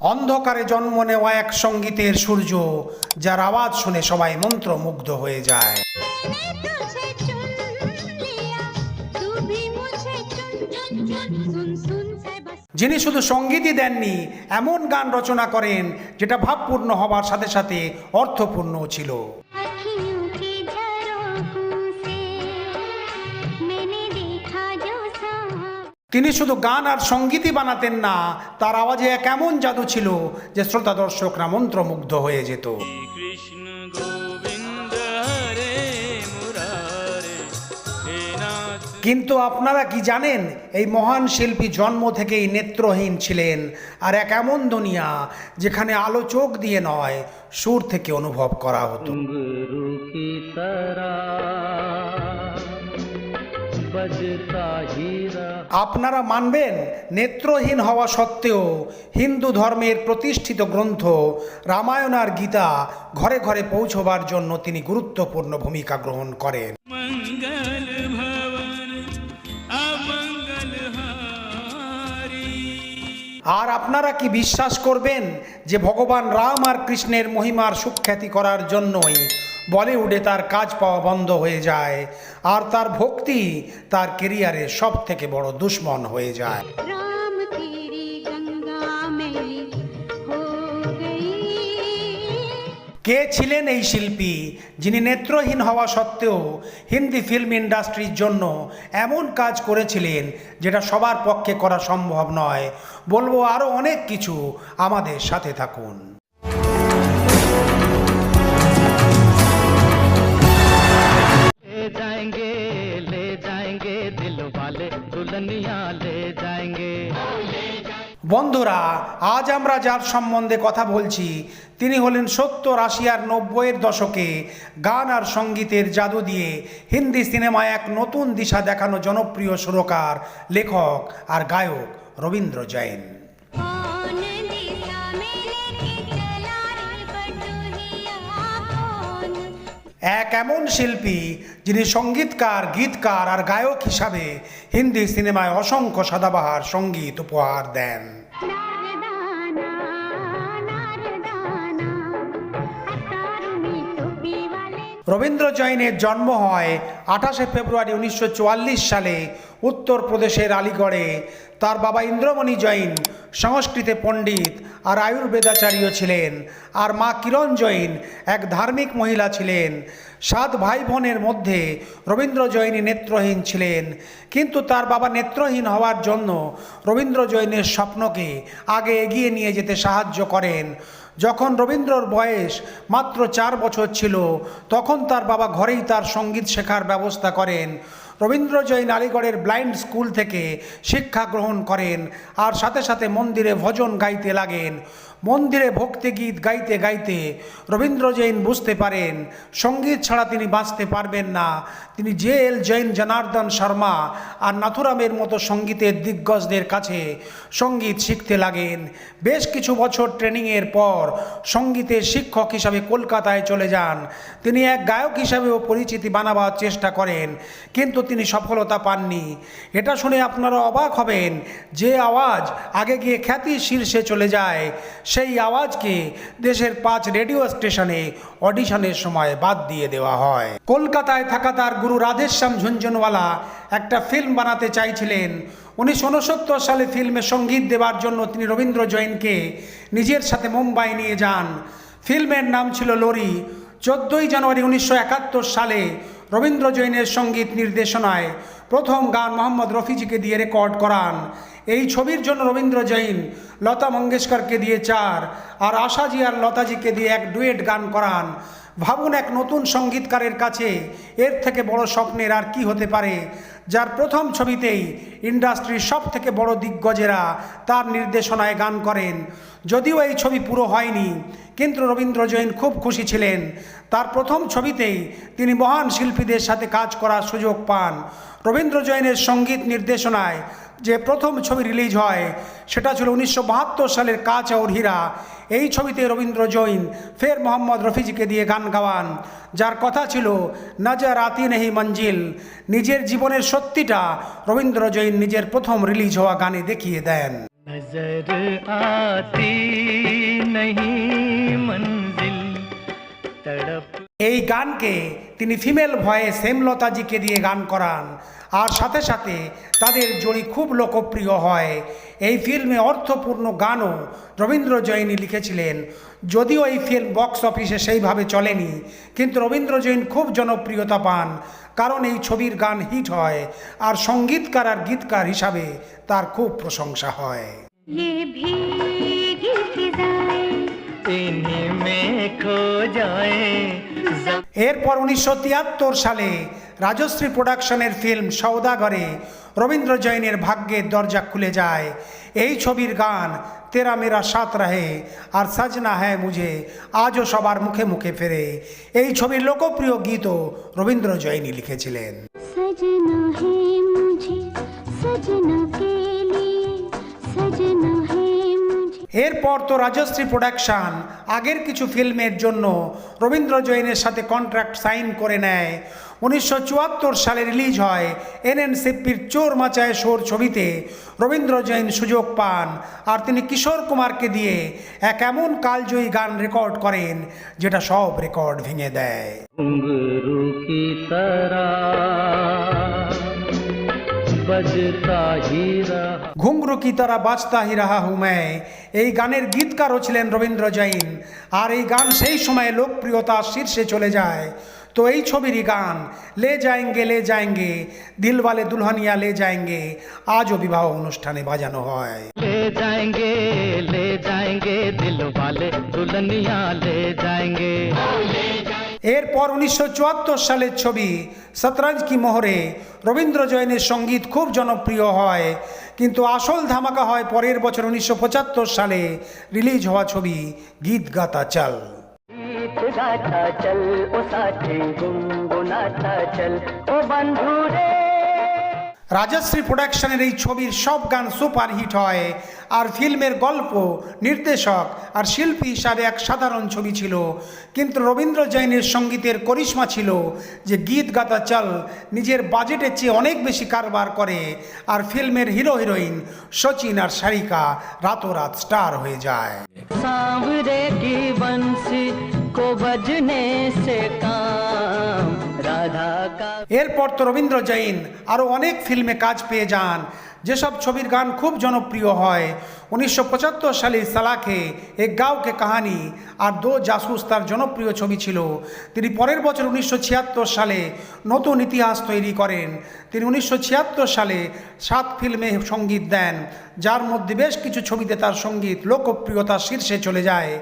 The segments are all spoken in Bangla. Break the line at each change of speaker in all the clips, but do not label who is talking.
অন্ধকারে জন্ম নেওয়া এক সঙ্গীতের সূর্য, যার আওয়াজ শুনে সবাই মন্ত্রমুগ্ধ হয়ে যায়। যিনি শুধু সঙ্গীতই দেননি, এমন গান রচনা করেন, যেটা ভাবপূর্ণ হবার সাথে সাথে অর্থপূর্ণও ছিল। তিনি শুধু গান আর সঙ্গীতই বানাতেন না তার আওয়াজে এক এমন জাদু ছিল যে শ্রোতা দর্শকরা মন্ত্রমুগ্ধ হয়ে যেত। কিন্তু আপনারা কি জানেন এই মহান শিল্পী জন্ম থেকেই নেত্রহীন ছিলেন আর এক এমন দুনিয়া যেখানে আলো চোখ দিয়ে নয় সুর থেকে অনুভব করা হতো।
বজতা
আপনারা মানবেন নেত্রহীন হওয়া সত্ত্বেও হিন্দু ধর্মের প্রতিষ্ঠিত গ্রন্থ রামায়ণ আর গীতা ঘরে ঘরে পৌঁছবার জন্য তিনি গুরুত্বপূর্ণ ভূমিকা গ্রহণ করেন। আর আপনারা কি বিশ্বাস করবেন যে ভগবান রাম আর কৃষ্ণের মহিমার সুখ্যাতি করার জন্যই বলিউডে তার কাজ পাওয়া বন্ধ হয়ে যায় আর তার ভক্তি তার কেরিয়ারে সব থেকে বড় দুশ্মন হয়ে যায়। কে ছিলেন এই শিল্পী? যিনি নেত্রহীন হওয়া সত্ত্বেও হিন্দি ফিল্ম ইন্ডাস্ট্রির জন্য এমন কাজ করেছিলেন যেটা সবার পক্ষে করা সম্ভব নয়। বলব আরও অনেক কিছু আমাদের সাথে থাকুন।
वाले दुल्हनिया ले जाएंगे
বন্ধুরা আজ আমরা যার সম্বন্ধে কথা বলছি তিনি হলেন সত্তর আশি আর নব্বইয়ের দশকে গান আর সঙ্গীতের জাদু দিয়ে হিন্দি সিনেমায় এক নতুন দিশা দেখানো জনপ্রিয় সুরকার লেখক আর গায়ক রবীন্দ্র জৈন এক এমন শিল্পী যিনি সঙ্গীতকার গীতকার আর গায়ক হিসাবে হিন্দি সিনেমায় অসংখ্য সাদাবাহার সংগীত উপহার দেন। রবীন্দ্র জৈনের জন্ম হয় আঠাশে ফেব্রুয়ারি উনিশশো চুয়াল্লিশ সালে উত্তরপ্রদেশের আলিগড়ে। তার বাবা ইন্দ্রমণি জৈন, সংস্কৃতে পণ্ডিত আর আয়ুর্বেদাচার্য ছিলেন। আর মা কিরণ জৈন এক ধার্মিক মহিলা ছিলেন। সাত ভাই বোনের মধ্যে রবীন্দ্র জৈনী নেত্রহীন ছিলেন। কিন্তু তার বাবা নেত্রহীন হওয়ার জন্য রবীন্দ্র জৈনের স্বপ্নকে আগে এগিয়ে নিয়ে যেতে সাহায্য করেন। যখন রবীন্দ্রর বয়স মাত্র চার বছর ছিল, তখন তার বাবা ঘরেই তার সংগীত শেখার ব্যবস্থা করেন। রবীন্দ্র জৈন আলিগড়ের ব্লাইন্ড স্কুল থেকে শিক্ষা গ্রহণ করেন আর সাথে সাথে মন্দিরে ভজন গাইতে লাগেন। মন্দিরে ভক্তি গীত গাইতে গাইতে রবীন্দ্র জৈন বুঝতে পারেন, সংগীত ছাড়া তিনি বাঁচতে পারবেন না। তিনি জে এল জৈন জনার্দন শর্মা আর নাথুরামের মতো সঙ্গীতের দিগ্গজদের কাছে সংগীত শিখতে লাগেন। বেশ কিছু বছর ট্রেনিংয়ের পর সঙ্গীতের শিক্ষক হিসাবে কলকাতায় চলে যান। তিনি এক গায়ক হিসাবেও পরিচিতি বানাবার চেষ্টা করেন, কিন্তু তিনি সফলতা পাননি। এটা শুনে আপনারা অবাক হবেন, যে আওয়াজ আগে গিয়ে খ্যাতির শীর্ষে চলে যায় সেই আওয়াজকে দেশের পাঁচ রেডিও স্টেশনে অডিশনের সময় বাদ দিয়ে দেওয়া হয়। কলকাতায় থাকা তার গুরু রাধেশ্যাম ঝুনঝুনওয়ালা একটা ফিল্ম বানাতে চাইছিলেন। উনিশশো উনসত্তর সালে ফিল্মে সংগীত দেওয়ার জন্য তিনি রবীন্দ্র জৈনকে নিজের সাথে মুম্বাই নিয়ে যান। ফিল্মের নাম ছিল লরি। চোদ্দোই জানুয়ারি উনিশশো একাত্তর সালে রবীন্দ্র জৈনের সংগীত নির্দেশনায় প্রথম গান মোহাম্মদ রফিজিকে দিয়ে রেকর্ড করান। এই ছবির জন্য রবীন্দ্র জৈন লতা মঙ্গেশকরকে দিয়ে চার আর আশাজি আর লতাজিকে দিয়ে এক ডুয়েট গান করান। ভাবুন এক নতুন সঙ্গীতকারের কাছে এর থেকে বড় স্বপ্নের আর কি হতে পারে? যার প্রথম ছবিতেই ইন্ডাস্ট্রির সব থেকে বড় দিগ্গজেরা তার নির্দেশনায় গান করেন। যদিও এই ছবি পুরো হয়নি, কিন্তু রবীন্দ্র জৈন খুব খুশি ছিলেন। তার প্রথম ছবিতেই তিনি মহান শিল্পীদের সাথে কাজ করার সুযোগ পান। রবীন্দ্র জৈনের সংগীত নির্দেশনায় যে প্রথম ছবি রিলিজ হয়, সেটা ছিল উনিশশো বাহাত্তর সালের কাচ আর হীরা এই ছবিতে রবীন্দ্র জৈন ফের মোহাম্মদ রফিজিকে দিয়ে গান গাওয়ান। যার কথা ছিল নজরাতি নেহি মঞ্জিল, নিজের জীবনের সত্যিটা রবীন্দ্র জৈন নিজের প্রথম রিলিজ হওয়া গানে দেখিয়ে দেন।
নজর আতি মঞ্জিল
এই গানকে তিনি ফিমেল ভয়ে শ্যামলতাজিকে দিয়ে গান করান। আর সাথে সাথে তাদের জড়ি খুব লোকপ্রিয় হয়। এই ফিল্মে অর্থপূর্ণ গানও রবীন্দ্র জৈনী লিখেছিলেন। যদিও এই ফিল্ম বক্স অফিসে সেইভাবে চলেনি কিন্তু রবীন্দ্র জৈন খুব জনপ্রিয়তা পান কারণ এই ছবির গান হিট হয় আর সঙ্গীতকার আর গীতকার হিসাবে তার খুব প্রশংসা হয়।
খো যায়?
এরপর উনিশশো তিয়াত্তর সালে রাজশ্রী প্রোডাকশনের ফিল্ম সৌদাগরে রবীন্দ্র জৈনের ভাগ্যের দরজা খুলে যায়। এই ছবির গান তেরা মেরা সাত রাহে আর সাজনা হ্যায় মুঝে, আজও সবার মুখে মুখে ফেরে। এই ছবির লোকপ্রিয় গীতও রবীন্দ্র জৈনী লিখেছিলেন।
সজনা হে মুঝে সজনা কে
এরপর তো রাজশ্রী প্রোডাকশন আগের কিছু ফিল্মের জন্য রবীন্দ্র জৈনের সাথে কন্ট্রাক্ট সাইন করে নেয় উনিশশো চুয়াত্তর সালে রিলিজ হয় এন এন সিপ্পির চোর মাচায় সোর ছবিতে রবীন্দ্র জৈন সুযোগ পান আর তিনি কিশোর কুমারকে দিয়ে এক এমন কালজয়ী গান রেকর্ড করেন যেটা সব রেকর্ড ভেঙে দেয়
घुंघरू की तरह बजता ही रहा
ঘুংরু কি তারা বাজতা হিরাহা হুমায় এই গানের গীতকারও ছিলেন রবীন্দ্র জৈন। আর এই গান সেই সময়ে লোকপ্রিয়তা শীর্ষে চলে যায়। তো এই ছবিরই গান লে যায়ঙ্গে লে যায়ঙ্গে দিলওয়ালে দুলহানিয়া লে যায়ঙ্গে আজও বিবাহ অনুষ্ঠানে বাজানো হয়।
লে যায়েঙ্গে লে দুলহানিয়া লে
এরপর উনিশশো সালের ছবি সতরাজ কি মোহরে রবীন্দ্র জৈনের সংগীত খুব জনপ্রিয় হয়। কিন্তু আসল ধামাকা হয় পরের বছর উনিশশো পঁচাত্তর সালে রিলিজ হওয়া ছবি গীত গাতা চাল।
গাতা চল, ও সাথে গুনগুনাতা চল। ও বন্ধু রে
রাজশ্রী প্রোডাকশনের এই ছবির সব গান সুপার হিট হয় আর ফিল্মের গল্প নির্দেশক আর শিল্পী হিসাবে এক সাধারণ ছবি ছিল কিন্তু রবীন্দ্র জৈনের সঙ্গীতের করিশ্মা ছিল যে গীত গাতা চল নিজের বাজেটের চেয়ে অনেক বেশি কারবার করে আর ফিল্মের হিরো হিরোইন সচিন আর সারিকা রাতোরাত স্টার হয়ে যায়
सांवरे की बंसी को बजने से काम राधा का
এরপর তো রবীন্দ্র জৈন আরও অনেক ফিল্মে কাজ পেয়ে যান। যেসব ছবির গান খুব জনপ্রিয় হয়, উনিশশো পঁচাত্তর সালে সালাখে এক গাঁওকে কাহানি আর দো জাসুস তার জনপ্রিয় ছবি ছিল। তিনি পরের বছর উনিশশো ছিয়াত্তর সালে নতুন ইতিহাস তৈরি করেন। তিনি উনিশশো ছিয়াত্তর সালে সাত ফিল্মে সংগীত দেন, যার মধ্যে বেশ কিছু ছবিতে তার সংগীত লোকপ্রিয়তার শীর্ষে চলে যায়।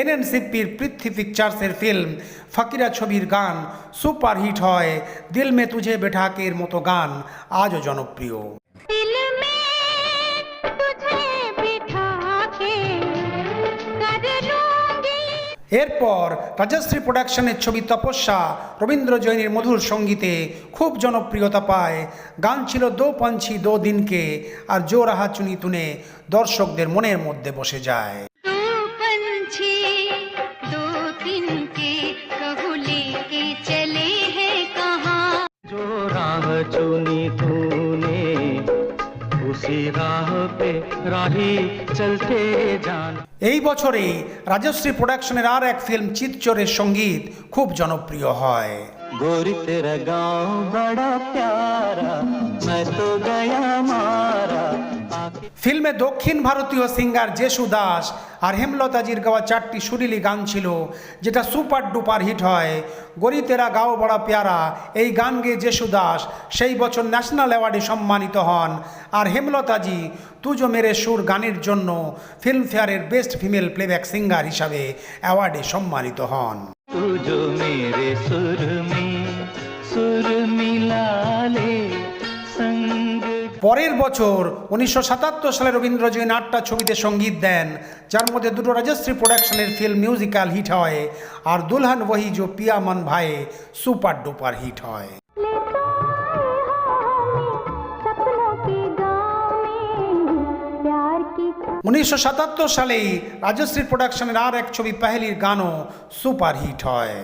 এনএনসিপির পৃথ্বী পিকচার্সের ফিল্ম ফকিরা ছবির গান সুপার হিট হয়, দিল মে তুঝে বেঠাকের মতো গান, আজও জনপ্রিয়। এরপর রাজশ্রী প্রোডাকশনের ছবি তপস্যা রবীন্দ্র জৈনের মধুর সঙ্গীতে খুব জনপ্রিয়তা পায় গান ছিল দো পঞ্ছি দো দিনকে আর জো রাহা চুনি তুনে দর্শকদের মনের মধ্যে বসে যায়
दो पंछी दो दिन के कहू लेके चले हैं कहाँ
जो राह चुनी तूने उसी राह पे राही चलते जान
এই বছরেই রাজশ্রী প্রোডাকশনের আর এক ফিল্ম চিৎচোরের সঙ্গীত খুব জনপ্রিয় হয়
गोरी तेरा गांव बड़ा प्यारा मैं तो गया मारा आके
ফিল্মে দক্ষিণ ভারতীয় সিঙ্গার জেসু দাস আর হেমলতাজির গাওয়া চারটি সুরিলি গান ছিল, যেটা সুপার ডুপার হিট হয়। গরিতেরা গাও বড়া পেয়ারা, এই গান গেয়ে জেসু দাস সেই বছর ন্যাশনাল অ্যাওয়ার্ডে সম্মানিত হন। আর হেমলতাজি তুজো মেরে সুর গানের জন্য ফিল্মফেয়ারের বেস্ট ফিমেল প্লেব্যাক সিঙ্গার হিসাবে অ্যাওয়ার্ডে সম্মানিত হন।
তুজো মেরে সুরমি সুরমি
পরের বছর উনিশশো সাতাত্তর সালে রবীন্দ্র জৈন আটটা ছবিতে সংগীত দেন, যার মধ্যে দুটো রাজশ্রী প্রোডাকশনের ফিল্ম মিউজিক্যাল হিট হয়, আর দুলহান ওয়াহি জো পিয়া মন ভাইয়ে সুপার ডুপার হিট হয়। উনিশশো সাতাত্তর সালেই রাজশ্রী প্রোডাকশনের আর এক ছবি, পাহেলির গানও সুপার হিট হয়।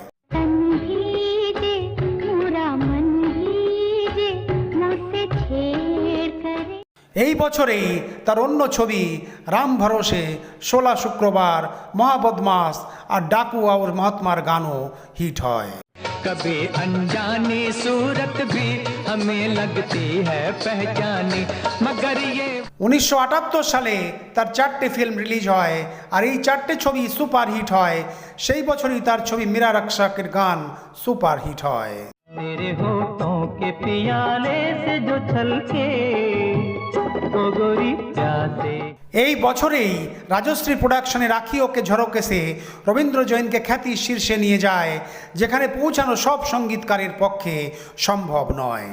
এই বছরেই তার অন্য ছবি রাম ভরসে ষোলা শুক্রবার মহাবদমাস আর ডাকু আউর মহাত্মার গানও হিট হয়
कभी अनजानी सूरत भी हमें लगती है पहचानी मगर ये
উনিশশো আটাত্তর সালে তার চারটে ফিল্ম রিলিজ হয় আর এই চারটে ছবি সুপার হিট হয় সেই বছরই তার ছবি মীরা রক্ষাকের গান সুপার হিট হয় এই বছরেই রাজশ্রী প্রোডাকশনে রাখি ওকে ঝরকেসে রবীন্দ্র জৈনকে খ্যাতি শীর্ষে নিয়ে যায়, যেখানে পৌঁছানো সব সঙ্গীতকারের পক্ষে সম্ভব নয়।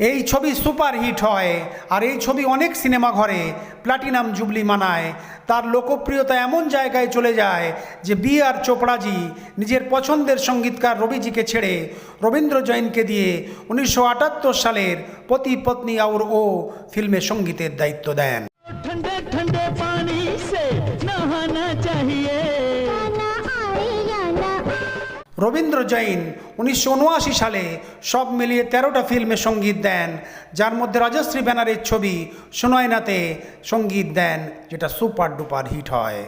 এই ছবি সুপারহিট হয়, আর এই ছবি অনেক সিনেমা ঘরে প্লাটিনাম জুবলি মানায়। তার লোকপ্রিয়তা এমন জায়গায় চলে যায় যে বি আর চোপড়াজি নিজের পছন্দের সঙ্গীতকার রবিজিকে ছেড়ে রবীন্দ্র জৈনকে দিয়ে উনিশশো আটাত্তর সালের পতি পত্নী আউর ও ফিল্মে সঙ্গীতের দায়িত্ব দেন।
ঠান্ডে
ঠান্ডে পানি সে চাহিয়ে
রবীন্দ্র জৈন উনিশশো উনআশি সালে সব মিলিয়ে তেরোটা ফিল্মে সংগীত দেন যার মধ্যে রাজশ্রী ব্যানারের ছবি সোনয়নাতে সংগীত দেন যেটা সুপার ডুপার হিট হয়।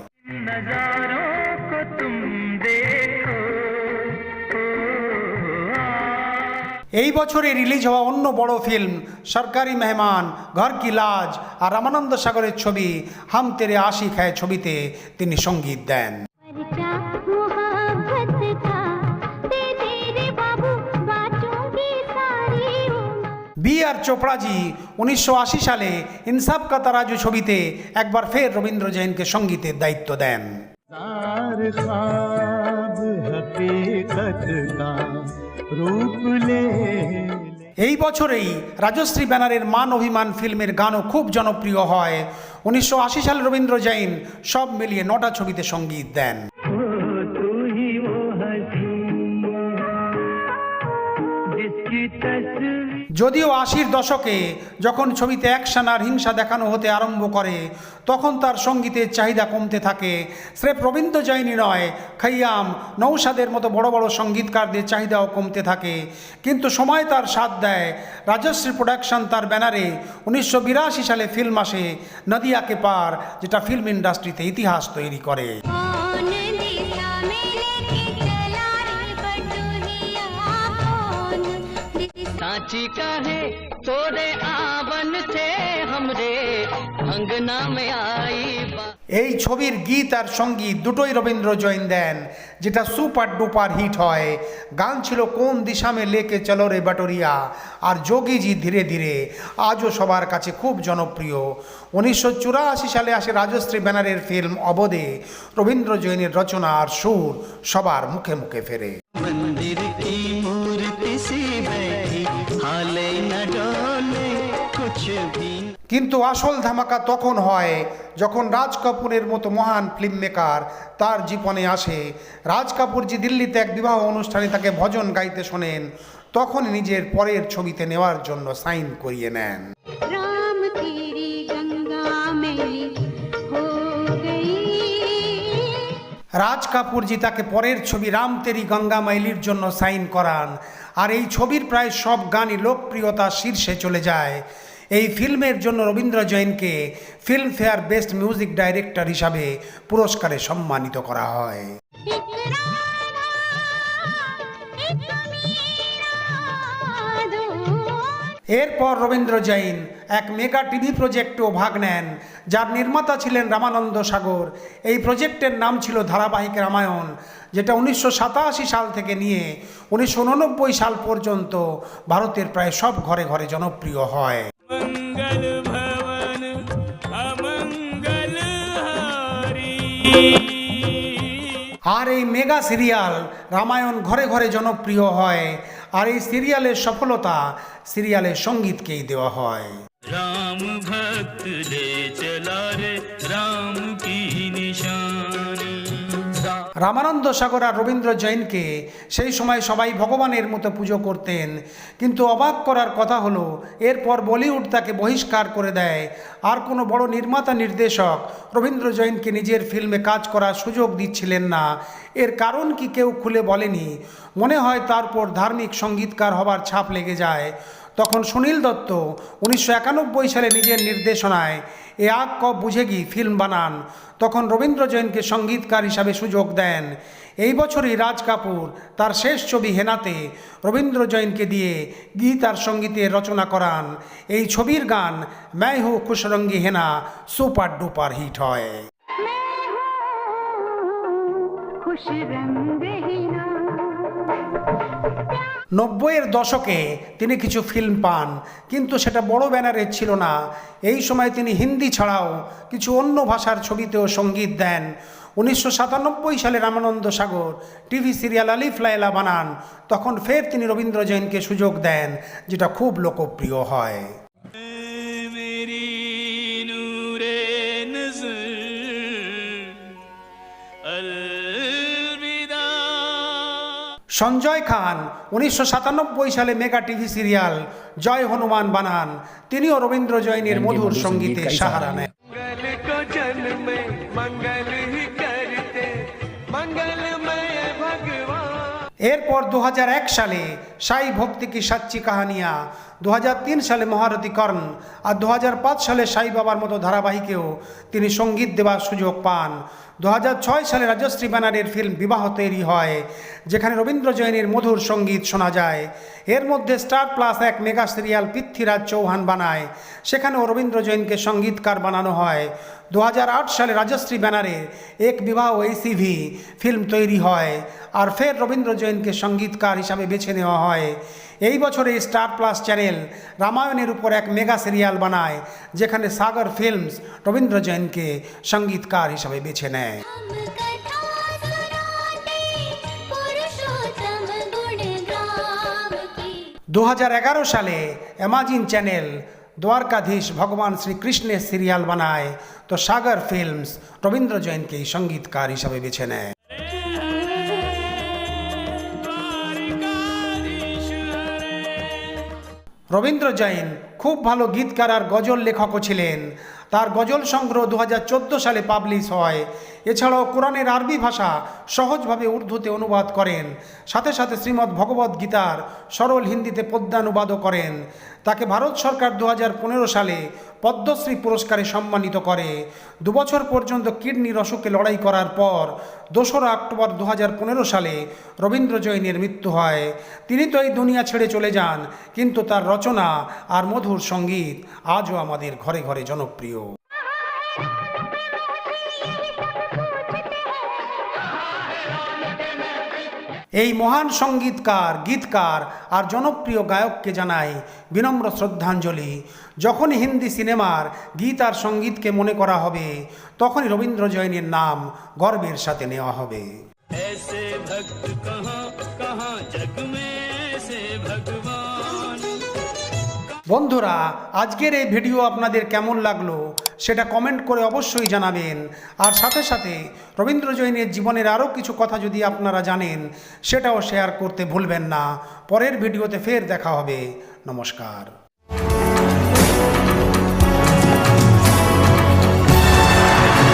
এই বছরে রিলিজ হওয়া অন্য বড় ফিল্ম সরকারি মেহমান ঘর কি লাজ আর রামানন্দ সাগরের ছবি হাম তেরে আশিক হ্যায় ছবিতে তিনি সংগীত দেন। আর চোপড়াজি উনিশশো সালে ইনসাফ কাতারাজু ছবিতে একবার ফের রবীন্দ্র জৈনকে সঙ্গীতের দায়িত্ব দেন। এই বছরেই রাজশ্রী ব্যানারের মান অভিমান ফিল্মের গানও খুব জনপ্রিয় হয়। উনিশশো আশি সালে রবীন্দ্র জৈন সব মিলিয়ে নটা ছবিতে সংগীত দেন। যদিও আশির দশকে যখন ছবিতে অ্যাকশন আর হিংসা দেখানো হতে আরম্ভ করে, তখন তার সঙ্গীতের চাহিদা কমতে থাকে। স্রেফ রবীন্দ্র জৈনী নয়, খৈয়াম নৌসাদের মতো বড় বড় সঙ্গীতকারদের চাহিদাও কমতে থাকে। কিন্তু সময় তার সাথ দেয়। রাজশ্রী প্রোডাকশন তার ব্যানারে উনিশশো বিরাশি সালে ফিল্ম আসে, নদিয়াকে পার, যেটা ফিল্ম ইন্ডাস্ট্রিতে ইতিহাস তৈরি করে।
सांची कहे तोरे आवन थे हमरे अंगना में आई बा
এই ছবির গীত আর সঙ্গীত দুটোই রবীন্দ্র জৈন দেন যেটা সুপার ডুপার হিট হয় গান ছিল কোন দিশা মে লেকে চলো রে বাটরিয়া আর যোগীজি ধীরে ধীরে আজও সবার কাছে খুব জনপ্রিয় উনিশশো চুরাশি সালে আসে রাজশ্রী ব্যানারের ফিল্ম অবদে রবীন্দ্র জৈনের রচনা আর সুর সবার মুখে মুখে ফেরে কিন্তু আসল ধামাকা তখন হয় যখন রাজ কাপুরের মতো মহান ফিল্ম মেকার তার জীবনে আসে। রাজ কাপুরজি দিল্লিতে এক বিবাহ অনুষ্ঠানে তাকে ভজন গাইতে শোনেন তখন নিজের পরের ছবিতে নেওয়ার জন্য সাইন করিয়ে নেন। রাজ কাপুরজি তাকে পরের ছবি রাম তেরি গঙ্গা মাইলির জন্য সাইন করান। আর এই ছবির প্রায় সব গানই লোকপ্রিয়তা শীর্ষে চলে যায়। এই ফিল্মের জন্য রবীন্দ্র জৈনকে ফিল্মফেয়ার বেস্ট মিউজিক ডাইরেক্টর হিসাবে পুরস্কারে সম্মানিত করা হয়। এরপর রবীন্দ্র জৈন এক মেগা টিভি প্রজেক্টেও ভাগ নেন, যার নির্মাতা ছিলেন রামানন্দ সাগর। এই প্রজেক্টের নাম ছিল ধারাবাহিক রামায়ণ, যেটা উনিশশো সাতাশি সাল থেকে নিয়ে উনিশশো উননব্বই সাল পর্যন্ত ভারতের প্রায় সব ঘরে ঘরে জনপ্রিয় হয়। আর এই মেগা সিরিয়াল রামায়ণ ঘরে ঘরে জনপ্রিয় হয়, আর এই সিরিয়ালের সফলতা সিরিয়ালের সঙ্গীতকেই দেওয়া হয়।
রাম ভক্ত
রামানন্দ সাগর আর রবীন্দ্র জৈনকে সেই সময় সবাই ভগবানের মতো পুজো করতেন। কিন্তু অবাক করার কথা হলো, এরপর বলিউড তাকে বহিষ্কার করে দেয়। আর কোনো বড় নির্মাতা নির্দেশক রবীন্দ্র জৈনকে নিজের ফিল্মে কাজ করার সুযোগ দিচ্ছিলেন না। এর কারণ কি কেউ খুলে বলেনি? মনে হয় তারপর ধার্মিক সঙ্গীতকার হবার ছাপ লেগে যায়। তখন সুনীল দত্ত উনিশশো একানব্বই সালে নিজের নির্দেশনায় এ আক ক গিয়ে ফিল্ম বানান। তখন রবীন্দ্র জৈনকে সঙ্গীতকার হিসাবে সুযোগ দেন। এই বছরই রাজ কাপুর তার শেষ ছবি হেনাতে রবীন্দ্র জৈনকে দিয়ে গীত আর সঙ্গীতের রচনা করান। এই ছবির গান Main Hoon Khushrangi Henna super duper hit হয়।
খুশি
নব্বইয়ের দশকে তিনি কিছু ফিল্ম পান, কিন্তু সেটা বড় ব্যানারের ছিল না। এই সময় তিনি হিন্দি ছাড়াও কিছু অন্য ভাষার ছবিতেও সংগীত দেন। উনিশশো সাতানব্বই সালে রামানন্দ সাগর টিভি সিরিয়াল আলিফ লায়লা বানান, তখন ফের তিনি রবীন্দ্র জৈনকে সুযোগ দেন, যেটা খুব লোকপ্রিয় হয়। সঞ্জয় খান উনিশশো সাতানব্বই সালে mega TV serial Jai Hanuman বানান। তিনিও রবীন্দ্র জৈনের মধুর সঙ্গীতে সাহারা নেন। এরপর দু হাজার এক সালে সাই ভক্তি কি সাচ্চি কাহানিয়া দু হাজার তিন সালে মহারথী কর্ণ আর দু হাজার পাঁচ সালে সাই বাবার মতো ধারাবাহিকেও তিনি সংগীত দেওয়ার সুযোগ পান। দু হাজার ছয় সালে রাজশ্রী ব্যানারের ফিল্ম বিবাহ তৈরি হয়, যেখানে রবীন্দ্র জৈনের মধুর সংগীত শোনা যায়। এর মধ্যে স্টার প্লাস এক মেগা সিরিয়াল পৃথ্বীরাজ চৌহান বানায়, সেখানেও রবীন্দ্র জৈনকে সঙ্গীতকার বানানো হয়। দু হাজার আট সালে রাজশ্রী ব্যানারে এক বিবাহ এসিভি ফিল্ম তৈরি হয় আর ফের রবীন্দ্র জৈনকে সঙ্গীতকার হিসাবে বেছে নেওয়া হয়। এই বছরে স্টার প্লাস চ্যানেল রামায়ণের উপর এক মেগা সিরিয়াল বানায় যেখানে সাগর ফিল্মস রবীন্দ্র জৈনকে সঙ্গীতকার হিসাবে বেছে নেয়।
দু হাজার
এগারো সালে অ্যামাজিন চ্যানেল দ্বারকাধীশ ভগবান শ্রীকৃষ্ণের সিরিয়াল বানায় তো সাগর ফিল্মস রবীন্দ্র জৈনকে সঙ্গীতকার হিসাবে বেছে নেয়। রবীন্দ্র জৈন খুব ভালো গীতকার আর গজল লেখকও ছিলেন। তার গজল সংগ্রহ দু হাজার চোদ্দ সালে পাবলিশ হয়। এছাড়াও কোরআনের আরবি ভাষা সহজভাবে উর্দুতে অনুবাদ করেন। সাথে সাথে শ্রীমদ্ ভগবদ্ গীতার সরল হিন্দিতে পদ্যানুবাদও করেন। তাকে ভারত সরকার দু হাজার পনেরো সালে পদ্মশ্রী পুরস্কারে সম্মানিত করে। দুবছর পর্যন্ত কিডনির অসুখে লড়াই করার পর দোসরা অক্টোবর দু হাজার পনেরো সালে রবীন্দ্র জৈনের মৃত্যু হয়। তিনি তো এই দুনিয়া ছেড়ে চলে যান, কিন্তু তার রচনা আর মধুর সংগীত আজও আমাদের ঘরে ঘরে জনপ্রিয়। এই মহান সঙ্গীতকার, গীতকার আর জনপ্রিয় গায়ককে জানাই বিনম্র শ্রদ্ধাঞ্জলি। যখনই হিন্দি সিনেমার গীত আর সঙ্গীতকে মনে করা হবে, তখনই রবীন্দ্র জৈনের নাম গর্বের সাথে নেওয়া হবে। বন্ধুরা, আজকের এই ভিডিও আপনাদের কেমন লাগল সেটা কমেন্ট করে অবশ্যই জানাবেন। আর সাথে সাথে রবীন্দ্র জৈনের জীবনের আরও কিছু কথা যদি আপনারা জানেন, সেটাও শেয়ার করতে ভুলবেন না। পরের ভিডিওতে ফের দেখা হবে। নমস্কার।